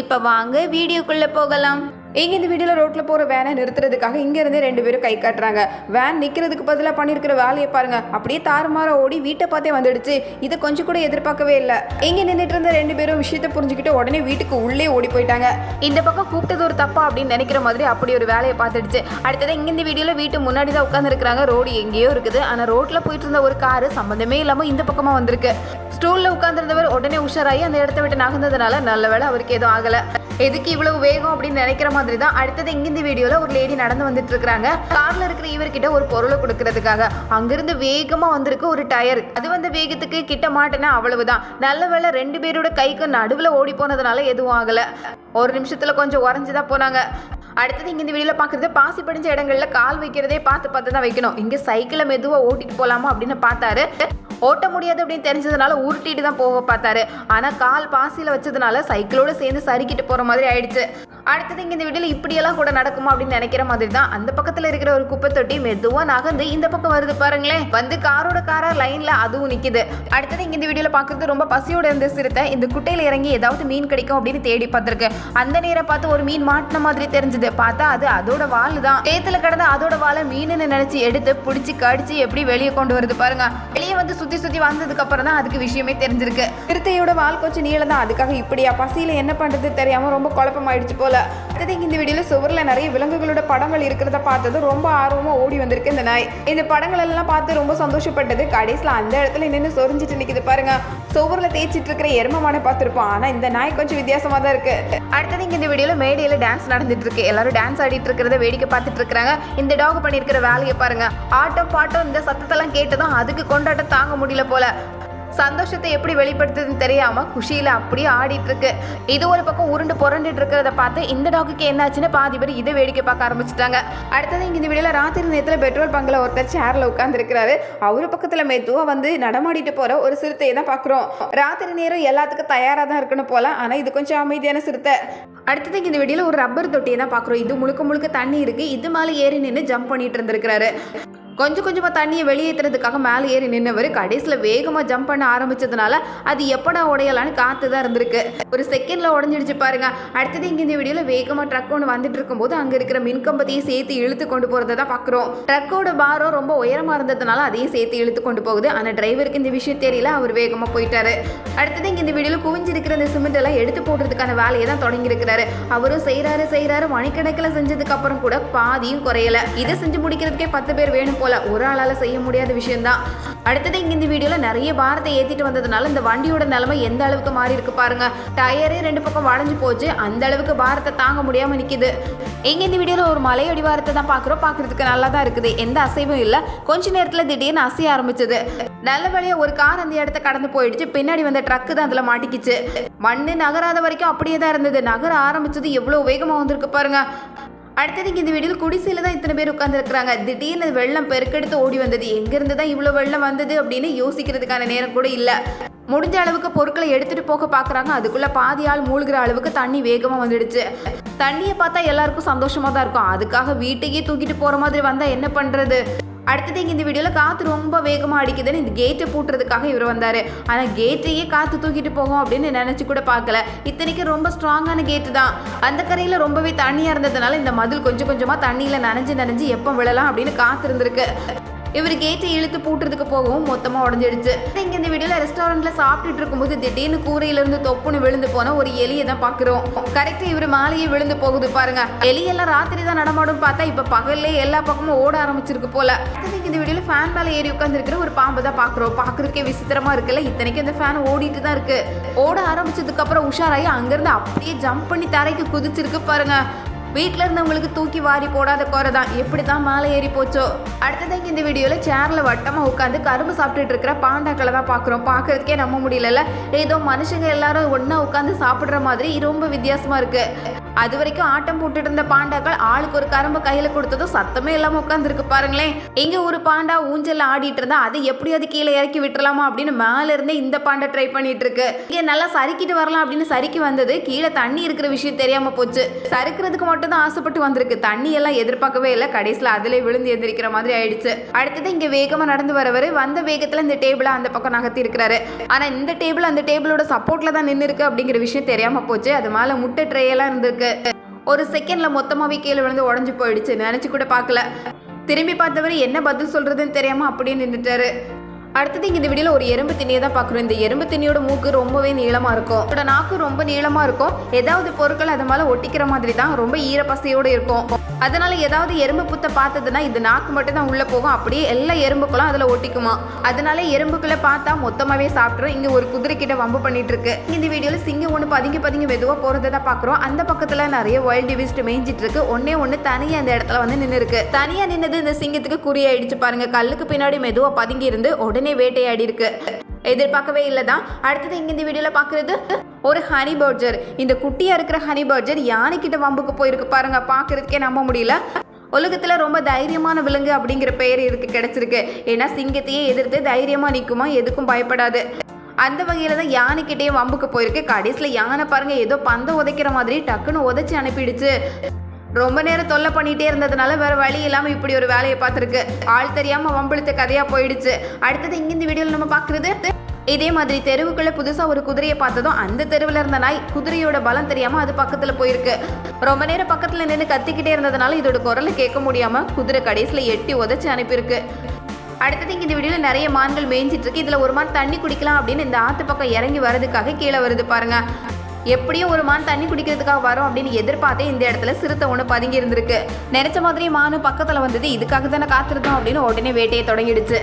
இப்போ வாங்க வீடியோக்குள்ளே போகலாம். இங்கே இந்த வீடியோவில் ரோட்டில் போகிற வேனை நிறுத்துறதுக்காக இங்கேருந்தே ரெண்டு பேரும் கை காட்டுறாங்க. வேன் நிற்கிறதுக்கு பதிலாக பண்ணியிருக்கிற வேலையை பாருங்க. அப்படியே தாறுமாற ஓடி வீட்டை பார்த்தே வந்துடுச்சு. இதை கொஞ்சம் கூட எதிர்பார்க்கவே இல்லை. இங்கே நின்றுட்டு இருந்த ரெண்டு பேரும் விஷயத்தை புரிஞ்சுக்கிட்டு உடனே வீட்டுக்கு உள்ளே ஓடி போயிட்டாங்க. இந்த பக்கம் கூப்பிட்டது ஒரு தப்பா அப்படின்னு நினைக்கிற மாதிரி அப்படி ஒரு வேலையை பார்த்துடுச்சு. அடுத்தது இங்கே இந்த வீடியோவில் வீட்டு முன்னாடி தான் உட்காந்துருக்காங்க ரோடு எங்கேயோ இருக்குது. ஆனால் ரோட்டில் போயிட்டு இருந்த ஒரு காரு சம்மந்தமே இல்லாமல் இந்த பக்கமாக வந்திருக்கு. ஸ்டூலில் உட்காந்துருந்தவர் உடனே உஷாராகி அந்த இடத்த விட்டு நகர்ந்ததுனால நல்ல வேலை அவருக்கு எதுவும் ஆகலை எதுக்கு இவ்வளவு வேகம் அப்படின்னு நினைக்கிற மாதிரி தான் அடுத்தது இங்க இந்த வீடியோல ஒரு லேடி நடந்து வந்துட்டு இருக்காங்க. கார்ல இருக்கிற இவர்கிட்ட ஒரு பொருளை கொடுக்கறதுக்காக. அங்கிருந்து வேகமா வந்திருக்கு ஒரு டயர் அது வந்த வேகத்துக்கு கிட்ட மாட்டேன்னா அவ்வளவுதான். நல்ல வேலை ரெண்டு பேரோட கைக்கு நடுவுல ஓடி போனதுனால எதுவும் ஆகல. ஒரு நிமிஷத்துல கொஞ்சம் உறைஞ்சுதான் போனாங்க. அடுத்தது இங்கே இந்த வீடியோவில் பார்க்குறது பாசி படிஞ்ச இடங்களில் கால் வைக்கிறதே பார்த்து பார்த்து தான் வைக்கணும். இங்கே சைக்கிளை மெதுவாக ஓட்டிட்டு போகலாமா அப்படின்னு பார்த்தாரு. ஓட்ட முடியாது அப்படின்னு தெரிஞ்சதுனால உருட்டிட்டு தான் போக பார்த்தாரு. ஆனால் கால் பாசியில் வச்சதுனால சைக்கிளோட சேர்ந்து சறுக்கிட்டு போகிற மாதிரி ஆயிடுச்சு. அடுத்தது இங்கே இந்த வீட்டில் இப்படியெல்லாம் கூட நடக்குமா அப்படின்னு நினைக்கிற மாதிரி தான் அந்த பக்கத்தில் இருக்கிற ஒரு குப்பை தொட்டி மெதுவாக நகர்ந்து இந்த பக்கம் வருது பாருங்களேன். வந்து காரோட காரா லைனில் அதுவும் நிற்கிது அடுத்தது இங்கே இந்த வீடியோவில் பார்க்குறது ரொம்ப பசியோட இருந்த சிறுத்தை இந்த குட்டையில் இறங்கி ஏதாவது மீன் கிடைக்கும் அப்படின்னு தேடி பார்த்துருக்கு. அந்த நேரம் பார்த்து ஒரு மீன் மாட்டின மாதிரி தெரிஞ்சது. பார்த்தா அது அதோட வால் தான். சேத்துல கிடந்த அதோட வாழை மீனுன்னு நினைச்சு எடுத்து பிடிச்சி கடிச்சு எப்படி வெளியே கொண்டு வருது பாருங்க. வெளியே வந்து சுத்தி சுத்தி வந்ததுக்கு அப்புறம் தான் அதுக்கு விஷயமே தெரிஞ்சிருக்கு. சிறுத்தையோட வால் கொஞ்சம் நீளம் தான் அதுக்காக இப்படியா? பசியில என்ன பண்றது தெரியாம ரொம்ப குழப்பமாயிடுச்சு போல அடுத்தது இங்க இந்த வீடியோவில் சுவரில் நிறைய விலங்குகளோட படங்கள் இருக்கிறத பார்த்தது ரொம்ப ஆர்வமாக ஓடி வந்திருக்கு இந்த நாய். இந்த படங்கள் எல்லாம் பார்த்து ரொம்ப சந்தோஷப்பட்டது. கடைசியில் அந்த இடத்துல நின்று சொரிஞ்சிட்டு நிற்கிது பாருங்க. சுவரில் தேய்ச்சிட்டு இருக்கிற எருமமான பார்த்துருப்போம். ஆனால் இந்த நாய் கொஞ்சம் வித்தியாசமாக தான் இருக்கு. அடுத்தது இங்கே இந்த வீடியோவில் மேடையில் டான்ஸ் நடந்துட்டு இருக்கு. எல்லாரும் டான்ஸ் ஆடிட்டு இருக்கிறத வேடிக்கை பார்த்துட்டு இருக்காங்க இந்த டாக் பண்ணியிருக்கிற வேலையை பாருங்க. ஆட்டம் பாட்டம் இந்த சத்தத்தெல்லாம் கேட்டதும் அதுக்கு கொண்டாட்டம் தாங்க முடியல போல. சந்தோஷத்தை எப்படி வெளிப்படுத்துதுன்னு தெரியாம குஷியில அப்படியே ஆடிட்டு இருக்கு இது ஒரு பக்கம் உருண்டு புரண்டுட்டு இருக்கிறத பார்த்து இந்த டாக்குக்கு என்னாச்சுன்னு பாதி பேர் இதை வேடிக்கை பார்க்க ஆரம்பிச்சிட்டாங்க. அடுத்தது இங்க இந்த வீடியோல ராத்திரி நேரத்துல பெட்ரோல் பங்கில் ஒருத்தர் சேர்ல உட்கார்ந்து இருக்கிறாரு அவரு பக்கத்துல மெதுவா வந்து நடமாடிட்டு போற ஒரு சிறுத்தையை தான் பாக்குறோம் ராத்திரி நேரம் எல்லாத்துக்கும் தயாரா தான் இருக்கணும் போல ஆனா இது கொஞ்சம் அமைதியான சிறுத்தை. அடுத்தது இந்த வீடியோல ஒரு ரப்பர் தொட்டியை தான் பாக்குறோம் இது முழுக்க முழுக்க தண்ணி இருக்கு. இது மேலே ஏறி நின்று ஜம்ப் பண்ணிட்டு இருந்திருக்கிறாரு. கொஞ்சம் கொஞ்சமாக தண்ணியை வெளியேற்றுறதுக்காக மேலே ஏறி நின்னவர். கடைசியில் வேகமாக ஜம்ப் பண்ண ஆரம்பிச்சதுனால அது எப்படா உடையலான்னு காத்து தான் இருந்திருக்கு. ஒரு செகண்டில் உடஞ்சிடுச்சு பாருங்க. அடுத்தது இங்கே இந்த வீடியோவில் வேகமாக ட்ரக் ஒன்று வந்துட்டு இருக்கும்போது அங்கே இருக்கிற மின்கம்பத்தையும் சேர்த்து இழுத்து கொண்டு போகிறத தான் பார்க்குறோம் ட்ரக்கோட பாரம் ரொம்ப உயரமாக இருந்ததுனால அதையும் சேர்த்து இழுத்து கொண்டு போகுது. ஆனால் டிரைவருக்கு இந்த விஷயம் தெரியல. அவர் வேகமாக போயிட்டாரு. அடுத்தது இங்கே இந்த வீடியோவில் குவிஞ்சிருக்கிற இந்த சிமெண்ட் எல்லாம் எடுத்து போடுறதுக்கான வேலையை தான் தொடங்கியிருக்கிறாரு. அவரும் செய்கிறாரு செய்கிறாரு மணிக்கணக்கில் செஞ்சதுக்கு அப்புறம் கூட பாதியும் குறையல. இதை செஞ்சு முடிக்கிறதுக்கே பத்து பேர் வேணும் போல ஒரு ஆளால் செய்ய முடியாத விஷயம்தான். அடுத்தது இங்க இந்த வீடியோல நிறைய பாரத்தை ஏத்திட்டு வந்ததுனால இந்த வண்டியோட நிலைமை எந்த அளவுக்கு மாறி இருக்கு பாருங்க. டயரே ரெண்டு பக்கம் வளைஞ்சு போச்சு. அந்த அளவுக்கு பாரத்தை தாங்க முடியாம நிக்குது. இங்க இந்த வீடியோல ஒரு மலை அடிவாரத்தை தான் பாக்குறோம். பாக்குறதுக்கு நல்லா தான் இருக்குது. எந்த அசைவும் இல்ல. கொஞ்ச நேரத்துல திடீர்னு அசைய ஆரம்பிச்சது. நல்ல வழியா ஒரு கார் அந்த இடத்த கடந்து போயிடுச்சு. பின்னாடி வந்த ட்ரக்கு தான் அதுல மாட்டிக்கிச்சு. மண்ணு நகராத வரைக்கும் அப்படியே தான் இருந்தது. நகர ஆரம்பிச்சது எவ்வளவு வேகமா வந்திருக்கு பாருங்க. அடுத்தது இந்த வீடியோவில் குடிசையில் தான் இத்தனை பேர் உட்காந்துருக்குறாங்க திடீர்னு வெள்ளம் பெருக்கெடுத்து ஓடி வந்தது. எங்கேருந்து தான் இவ்வளோ வெள்ளம் வந்தது அப்படின்னு யோசிக்கிறதுக்கான நேரம் கூட இல்லை. முடிஞ்ச அளவுக்கு பொருட்களை எடுத்துட்டு போக பார்க்குறாங்க அதுக்குள்ள பாதி ஆள் மூழ்கிற அளவுக்கு தண்ணி வேகமாக வந்துடுச்சு. தண்ணியை பார்த்தா எல்லாருக்கும் சந்தோஷமா தான் இருக்கும். அதுக்காக வீட்டுக்கே தூக்கிட்டு போற மாதிரி வந்தா என்ன பண்றது? அடுத்தது இங்கே இந்த வீடியோவில் காற்று ரொம்ப வேகமாக அடிக்குதுன்னு இந்த கேட்டை பூட்டுறதுக்காக இவர் வந்தார். ஆனால் கேட்டையே காற்று தூக்கிட்டு போகும் அப்படின்னு நினச்சி கூட பார்க்கல. இத்தனைக்கு ரொம்ப ஸ்ட்ராங்கான கேட்டு தான். அந்த கரையில் ரொம்பவே தண்ணியாக இருந்ததுனால இந்த மதில் கொஞ்சம் கொஞ்சமாக தண்ணியில் நனைஞ்சு நனைஞ்சு எப்போ விழலாம் அப்படின்னு காத்து இருந்திருக்கு இவர் கேட்டை இழுத்து பூட்டுறதுக்கு போகவும் மொத்தமாக உடஞ்சிடுச்சு. இங்கே இந்த வீடியோவில் ரெஸ்டாரண்ட்டில் சாப்பிட்டுட்டு இருக்கும்போது திடீர்னு கூரையிலேருந்து தொப்புன்னு விழுந்து போன ஒரு எலியை தான் பார்க்குறோம் கரெக்டாக இவர் மேலேயே விழுந்து போகுது பாருங்க. எலியெல்லாம் ராத்திரி தான் நடமாடும் பார்த்தா இப்போ பகல்லே எல்லா பக்கமும் ஓட ஆரம்பிச்சிருக்கு போல. இந்த வீடியோவில் ஃபேன் மேலே ஏறி உட்காந்துருக்கிற ஒரு பாம்பு தான் பார்க்குறோம் பார்க்குறதுக்கே விசித்திரமாக இருக்குல்ல. இத்தனைக்கும் இந்த ஃபேன் ஓடிட்டு தான் இருக்குது ஓட ஆரம்பிச்சதுக்கப்புறம் உஷாராகி அங்கேருந்து அப்படியே ஜம்ப் பண்ணி தரைக்கு குதிச்சிருக்கு பாருங்கள் வீட்டில் இருந்தவங்களுக்கு தூக்கி வாரி போடாத குறை தான். எப்படி தான் மேலே ஏறி போச்சோ? அடுத்தது இந்த வீடியோவில் சேரில் வட்டமாக உட்காந்து கரும்பு சாப்பிட்டுட்டு இருக்கிற பாண்டாக்களை தான் பார்க்குறோம். பார்க்கறதுக்கே நம்ப முடியலல்ல. ஏதோ மனுஷங்க எல்லாரும் ஒன்றா உட்காந்து சாப்பிட்ற மாதிரி ரொம்ப வித்தியாசமாக இருக்குது அது வரைக்கும் ஆட்டம் போட்டுட்டு இருந்த பாண்டாக்கள் ஆளுக்கு ஒரு கரும்பு கையில கொடுத்ததும் சத்தமே இல்லாம உட்காந்துருக்கு பாருங்களேன். இங்க ஒரு பாண்டா ஊஞ்சல் ஆடிட்டு இருந்தா அதை எப்படியாவது கீழே இறக்கி விட்டுலாமா அப்படின்னு மேல இருந்தே இந்த பாண்டா ட்ரை பண்ணிட்டு இருக்கு. இங்க நல்லா சறுக்கிட்டு வரலாம் அப்படின்னு சறுக்கி வந்தது. கீழே தண்ணி இருக்கிற விஷயம் தெரியாம போச்சு. சறுக்கிறதுக்கு மட்டும் தான் ஆசைப்பட்டு வந்திருக்கு. தண்ணி எல்லாம் எதிர்பார்க்கவே இல்லை. கடைசியில் அதிலே விழுந்து எந்திரிக்கிற மாதிரி ஆயிடுச்சு. அடுத்தது இங்க வேகமா நடந்து வரவர் வந்த வேகத்துல இந்த டேபிளை அந்த பக்கம் நகர்த்தி இருக்கிறாரு. ஆனா இந்த டேபிள் அந்த டேபிளோட சப்போர்ட்ல தான் நின்று இருக்கு அப்படிங்கிற விஷயம் தெரியாம போச்சு. அது மேல முட்டை ட்ரே எல்லாம் இருந்திருக்கு ஒரு செகண்ட்ல மொத்தமாவே கீழே விழுந்து உடஞ்சு போயிடுச்சு. நினைச்சு கூட பார்க்கல. திரும்பி பார்த்தவர் என்ன பதில் சொல்றதுன்னு தெரியாம அப்படியே நின்றுட்டாரு அடுத்தது இங்கே இந்த வீடியோவில் ஒரு எறும்பு திணியை தான் பார்க்குறோம். இந்த எறும்பு திணியோட மூக்கு ரொம்பவே நீளமாக இருக்கும். அதோட நாக்கு ரொம்ப நீளமாக இருக்கும். ஏதாவது பொருட்கள் அது மேலே ஒட்டிக்கிற மாதிரி தான் ரொம்ப ஈரப்பசையோடு இருக்கும். அதனால ஏதாவது எறும்பு புத்தை பார்த்ததுன்னா இது நாக்கு மட்டும் தான் உள்ளே போகும். அப்படியே எல்லா எறும்புக்களும் அதில் ஒட்டிக்குமா? அதனால எறும்புக்களை பார்த்தா மொத்தமாகவே சாப்பிட்றோம் இங்கே ஒரு குதிரை கிட்ட வம்பு பண்ணிட்டு இருக்கு இந்த வீடியோவில் சிங்கம் ஒன்று பதுங்கி பதுங்கி மெதுவாக போகிறத தான் பார்க்குறோம். அந்த பக்கத்தில் நிறைய வைல்டு டிவிஸ்ட் மேய்ஞ்சிட்டு இருக்கு ஒன்னே ஒன்று தனியாக அந்த இடத்துல வந்து நின்று இருக்கு தனியாக நின்னது இந்த சிங்கத்துக்கு குறியாயிடுச்சு பாருங்க. கல்லுக்கு பின்னாடி மெதுவாக பதுங்கி இருந்து உடனே வேட்டையாடி இருக்கு எதிர்பார்க்கவே இல்லை தான் அடுத்தது இங்க இந்த வீடியோல பார்க்குறது ஒரு ஹனி பர்ஜர். இந்த குட்டியா இருக்கிற ஹனி பர்ஜர் யானைக்கிட்ட வம்புக்கு போயிருக்கு பாருங்க. பாக்குறதுக்கே நம்ப முடியல. உலகத்தில் ரொம்ப தைரியமான விலங்கு அப்படிங்கிற பெயர் இதுக்கு கிடைச்சிருக்கு. ஏன்னா சிங்கத்தையே எதிர்த்து தைரியமாக நிற்குமா எதுக்கும் பயப்படாது. அந்த வகையில் தான் யானைக்கிட்டே வம்புக்கு போயிருக்கு. கடைசியில் யானை பாருங்க ஏதோ பந்தம் உதைக்கிற மாதிரி டக்குன்னு உதைச்சி அனுப்பிடுச்சு. ரொம்ப நேரம் தொல்லை பண்ணிட்டே இருந்ததுனால வேற வழி இல்லாமல் இப்படி ஒரு வேலையை பார்த்துருக்கு. ஆள் தெரியாமல் வம்பிழுத்த கதையாக போயிடுச்சு. அடுத்தது இங்க இந்த வீடியோவில் நம்ம பார்க்குறது இதே மாதிரி தெருவுக்குள்ள புதுசாக ஒரு குதிரையை பார்த்ததும் அந்த தெருவில் இருந்த நாய் குதிரையோட பலம் தெரியாமல் அது பக்கத்தில் போயிருக்கு. ரொம்ப நேரம் பக்கத்தில் நின்று கத்திக்கிட்டே இருந்ததுனால இதோட குரலை கேட்க முடியாமல் குதிரை கடைசியில் எட்டி உதைச்சி அனுப்பியிருக்கு. அடுத்தது இங்க இந்த வீடியோல நிறைய மான்கள் மேய்ஞ்சிட்டு இருக்கு. இதுல ஒரு மான் தண்ணி குடிக்கலாம் அப்படின்னு இந்த ஆத்து பக்கம் இறங்கி வர்றதுக்காக கீழே வருது பாருங்க. எப்படியும் ஒரு மான் தண்ணி குடிக்கிறதுக்காக வரும் அப்படின்னு எதிர்பார்த்தே இந்த இடத்துல சிறுத்தை ஒன்று பதுங்கி இருந்திருக்கு. நினைச்ச மாதிரி மானு பக்கத்தில் வந்தது இதுக்காக தானே காத்திருந்தோம் அப்படின்னு உடனே வேட்டையை தொடங்கிடுச்சு.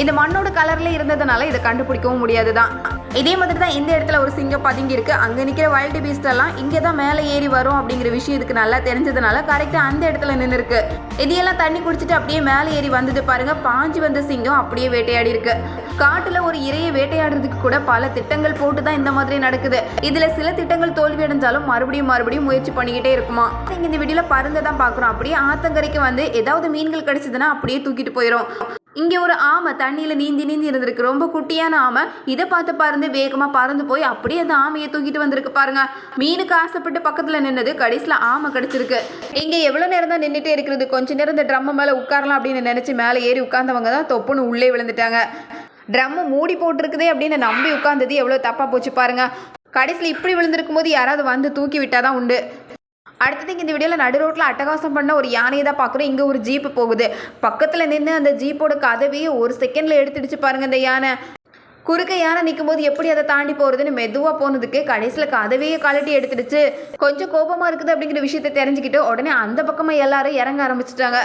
இந்த மண்ணோட கலர்ல இருந்ததுனால இதை கண்டுபிடிக்கவும் முடியாது தான் இதே மாதிரி தான் இந்த இடத்துல ஒரு சிங்கம் பதுங்கி இருக்கு. அங்கே நிற்கிற வைல்டு பீஸ்டெல்லாம் இங்கே தான் மேலே ஏறி வரும் அப்படிங்கிற விஷயம் இதுக்கு நல்லா தெரிஞ்சதுனால கரெக்டாக அந்த இடத்துல நின்று இருக்கு இதையெல்லாம் தண்ணி குடிச்சிட்டு அப்படியே மேலே ஏறி வந்தது பாருங்க. பாஞ்சு வந்த சிங்கம் அப்படியே வேட்டையாடி இருக்கு. காட்டுல ஒரு இரையை வேட்டையாடுறதுக்கு கூட பல திட்டங்கள் போட்டு தான் இந்த மாதிரி நடக்குது. இதுல சில திட்டங்கள் தோல்வி அடைஞ்சாலும் மறுபடியும் மறுபடியும் முயற்சி பண்ணிக்கிட்டே இருக்குமா? நீங்க இந்த வீடியோல பருந்தை தான் பாக்குறோம் அப்படியே ஆத்தங்கரைக்கு வந்து ஏதாவது மீன்கள் கிடைச்சதுன்னா அப்படியே தூக்கிட்டு போயிடும் இங்கே ஒரு ஆமை தண்ணியில் நீந்தி நீந்தி இருந்திருக்கு. ரொம்ப குட்டியான ஆமை. இதை பார்த்து பறந்து வேகமாக பறந்து போய் அப்படியே அந்த ஆமையை தூக்கிட்டு வந்திருக்கு பாருங்க. மீனுக்கு ஆசைப்பட்டு பக்கத்தில் நின்னது கடைசியில் ஆமை கிடச்சிருக்கு. இங்கே எவ்வளோ நேரம் தான் நின்றுட்டே இருக்கிறது? கொஞ்ச நேரம் இந்த ட்ரம்மை மேலே உட்காரலாம் அப்படின்னு நினச்சி மேலே ஏறி உட்கார்ந்தவங்க தான் தொப்புன்னு உள்ளே விழுந்துட்டாங்க. ட்ரம்மு மூடி போட்டிருக்குதே அப்படின்னு நம்பி உட்காந்தது எவ்வளோ தப்பாக போச்சு பாருங்க. கடைசியில் இப்படி விழுந்திருக்கும் போது யாராவது வந்து தூக்கி விட்டால் தான் உண்டு. அடுத்தது இந்த வீடியோவில் நடு ரோட்டில் அட்டகாசம் பண்ண ஒரு யானையை தான் பார்க்குறோம். இங்கே ஒரு ஜீப்பு போகுது. பக்கத்தில் நின்று அந்த ஜீப்போட கதவையே ஒரு செகண்டில் எடுத்துடுச்சு பாருங்கள் இந்த யானை. குறுக்க யானை நிற்கும் போது எப்படி அதை தாண்டி போகிறதுன்னு மெதுவாக போனதுக்கு கடைசியில் கதவையே கழட்டி எடுத்துடுச்சு. கொஞ்சம் கோபமாக இருக்குது அப்படிங்கிற விஷயத்தை தெரிஞ்சுக்கிட்டு உடனே அந்த பக்கமாக எல்லாரும் இறங்க ஆரம்பிச்சிட்டாங்க.